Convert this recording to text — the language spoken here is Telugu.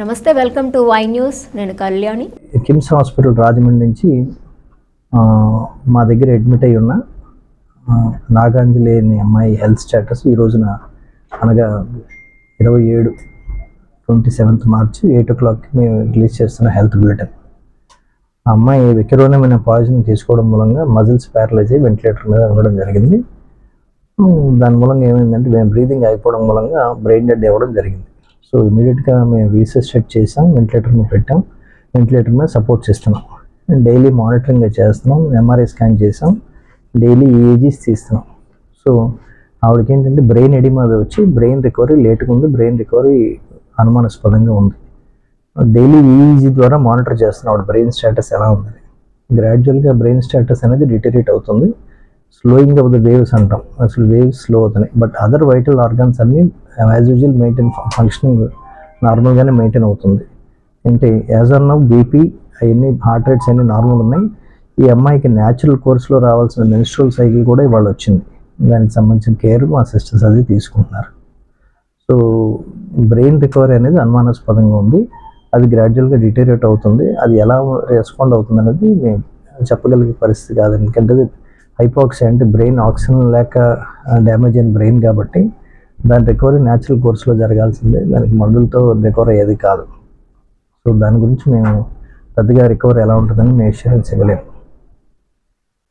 నమస్తే వెల్కమ్ టు వై న్యూస్. నేను కళ్యాణి. కిమ్స్ హాస్పిటల్ రాజమండ్రి నుంచి మా దగ్గర అడ్మిట్ అయి ఉన్న నాగాంజలేని అమ్మాయి హెల్త్ స్టేటస్ ఈ రోజున అనగా ఇరవై ఏడు ట్వంటీ సెవెంత్ మార్చి ఎయిట్ ఓ క్లాక్కి మేము రిలీజ్ చేస్తున్న హెల్త్ బులెటిన్ ఆ అమ్మాయి వికరోణమైన పాయిజన్ తీసుకోవడం మూలంగా మజిల్స్ ప్యారలైజ్ అయ్యి వెంటిలేటర్ మీద ఉండడం జరిగింది. దాని మూలంగా ఏమైందంటే మేము బ్రీదింగ్ అయిపోవడం మూలంగా బ్రెయిన్ డెడ్ అవ్వడం జరిగింది. సో ఇమీడియట్గా మేము రీసెర్చ్ చేసాం వెంటిలేటర్ని పెట్టాం. వెంటిలేటర్ మీద సపోర్ట్స్ డైలీ మానిటరింగ్ చేస్తున్నాం ఎంఆర్ఐ స్కాన్ చేసాం. డైలీ ఈఏజీస్ తీస్తున్నాం. సో ఆవిడకి ఏంటంటే బ్రెయిన్ ఎడిమది వచ్చి బ్రెయిన్ రికవరీ లేట్గా ఉంది బ్రెయిన్ రికవరీ అనుమానాస్పదంగా ఉంది. డైలీ ఈఈజీ ద్వారా మానిటర్ చేస్తున్నాం. ఆవిడ బ్రెయిన్ స్టేటస్ ఎలా ఉంది గ్రాడ్యువల్గా బ్రెయిన్ స్టేటస్ అనేది డిటరేట్ అవుతుంది. స్లోయింగ్ ఆఫ్ ద వేవ్స్ అంటాం అసలు వేవ్స్ స్లో అవుతున్నాయి. బట్ అదర్ వైటల్ ఆర్గన్స్ అన్ని యాజ్ యూజువల్ మెయింటైన్ ఫంక్షనింగ్ నార్మల్గానే మెయింటైన్ అవుతుంది. అంటే యాజ్ ఆర్ నవ్ బీపీ అవన్నీ హార్ట్ రేట్స్ అన్నీ నార్మల్ ఉన్నాయి. ఈ అమ్మాయికి న్యాచురల్ కోర్స్లో రావాల్సిన మెన్స్ట్రల్ సైకిల్ కూడా ఇవాళ వచ్చింది. దానికి సంబంధించిన కేర్ మా సిస్టర్స్ అది తీసుకుంటున్నారు. సో బ్రెయిన్ రికవరీ అనేది అనుమానాస్పదంగా ఉంది. అది గ్రాడ్యువల్గా డిటేరియట్ అవుతుంది. అది ఎలా రెస్పాండ్ అవుతుంది అనేది మేము చెప్పగలిగే పరిస్థితి కాదు. ఎందుకంటే అది అంటే బ్రెయిన్ ఆక్సిజన్ లేక డ్యామేజ్ అయిన బ్రెయిన్ కాబట్టి దాని రికవరీ న్యాచురల్ కోర్స్లో జరగాల్సిందే. దానికి మందులతో రికవర్ అయ్యేది కాదు. సో దాని గురించి మేము పెద్దగా రికవరీ ఎలా ఉంటుందని మేము ఇన్సూరెన్స్ ఇవ్వలేము